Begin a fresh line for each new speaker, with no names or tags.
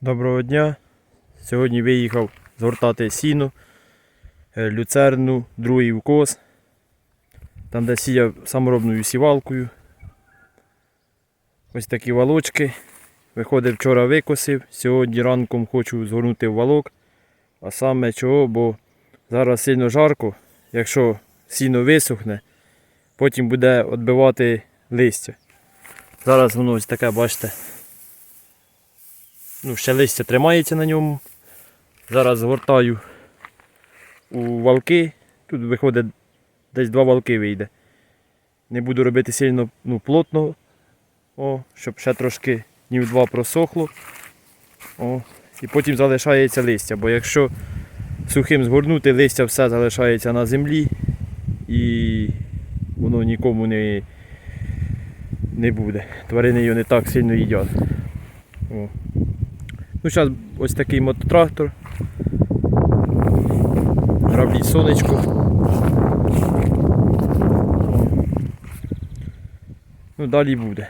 Доброго дня. Сьогодні виїхав згортати сіно, е, люцерну, другий укос. Там, де сіяв саморобною сівалкою. Ось такі валочки. Виходив вчора викосив. Сьогодні ранком хочу згорнути в валок. А саме чого, бо зараз сильно жарко. Якщо сіно висохне, потім буде відбивати листя. Зараз воно ось таке, бачите, ну, ще листя тримається на ньому. Зараз згортаю у валки. Тут виходить десь два валки вийде. Не буду робити сильно ну, плотно, о, щоб ще трошки днів два просохло. О, і потім залишається листя, бо якщо сухим згорнути, листя все залишається на землі і воно нікому не, не буде. Тварини його не так сильно їдять. Ну, зараз ось такий мототрактор. Граблі сонечко. Ну, далі буде.